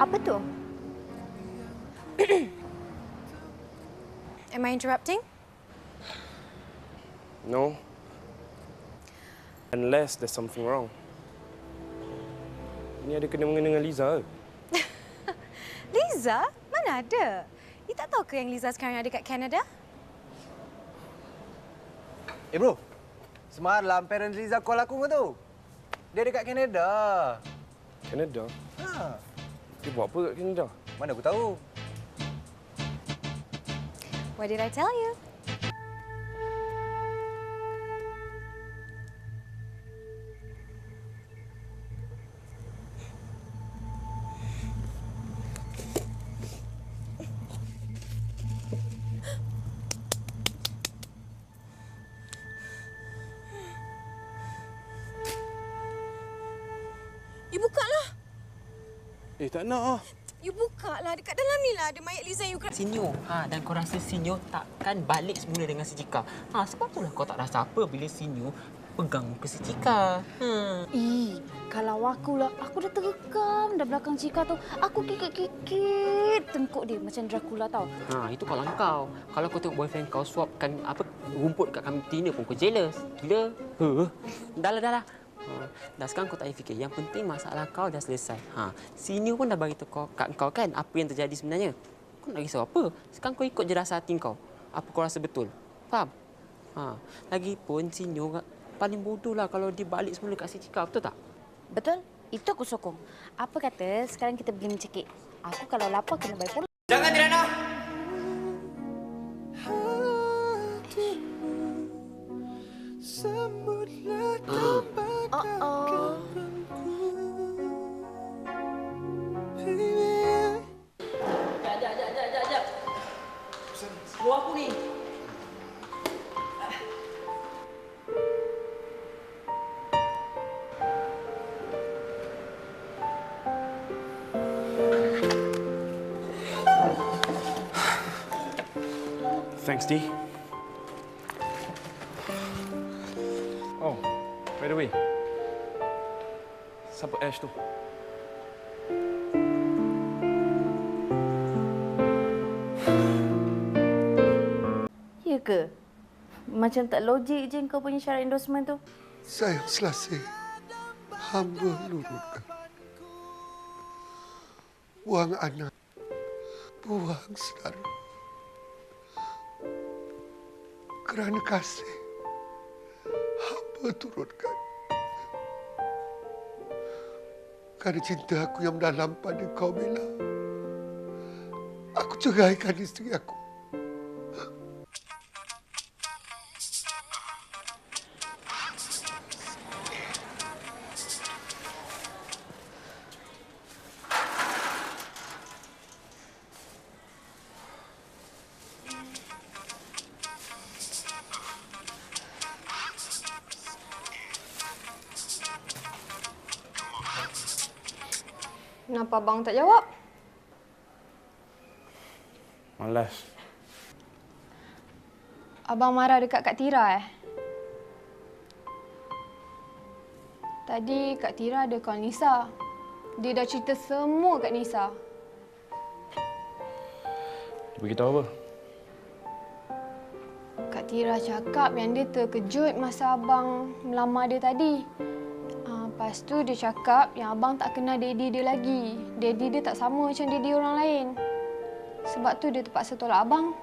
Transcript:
Apa tu? Am I interrupting? No. Unless there's something wrong. Ini ada kena mengena dengan Liza ke? Liza? Mana ada? You tak tahu ke yang Liza sekarang ada kat Canada? Eh bro, semalam parents Liza call aku ke tu? Dia dekat Canada. Canada? Ha, Dia buat apa kat Canada? mana aku tahu. What did I tell you? You buka lah. Eh, tak nak ah. You buka lah. Dekat dalam ni lah ada mayat Liza yang you kena... Sinyo. Ha, dan kau rasa Sinyo takkan balik semula dengan si Cika. Ha, sebab itulah kau tak rasa apa bila Sinyo pegang muka si Cika. Hmm. Ih, kalau aku lah, aku dah terekam dah belakang Cika tu. Aku kikit-kikit tengkuk dia macam Dracula tau. Ha, itu kalau kau. Kalau kau tengok boyfriend kau swapkan apa rumput kat kami betina pun kau jealous. Gila. Huh. Dah lah, dah lah. Ha, dah sekarang kau tak payah fikir. Yang penting masalah kau dah selesai. Ha, Sinyo pun dah bagi tahu kau kat kau kan apa yang terjadi sebenarnya. Kau nak risau apa? Sekarang kau ikut je rasa hati kau. Apa kau rasa betul. Faham? Ha, lagipun Sinyo paling bodoh lah kalau dia balik semula kat si Cika. Betul tak? Betul? Itu aku sokong. Apa kata sekarang kita pergi mencekik. Aku kalau lapar kena bayar pula. Jangan Tirana. Uh-oh. Thanks, Dee. Oh, by the way, Siapa Ash tu? Ya ke? Macam tak logik je kau punya syarat endorsement tu. Saya selesai. Hamba nurutkan. Buang anak. Buang saudara. Kerana kasih. Hamba turutkan. Kerana cinta aku yang mendalam pada kau, Bella. Aku ceraikan isteri aku. Kenapa abang tak jawab? Malas. Abang marah dekat Kak Tira eh? Tadi Kak Tira ada call Nisa. Dia dah cerita semua kat Nisa. Dia beritahu apa? Kak Tira cakap yang dia terkejut masa abang melamar dia tadi. Lepas tu dia cakap yang abang tak kenal daddy dia lagi. Daddy dia tak sama macam daddy orang lain. Sebab tu dia terpaksa tolak abang.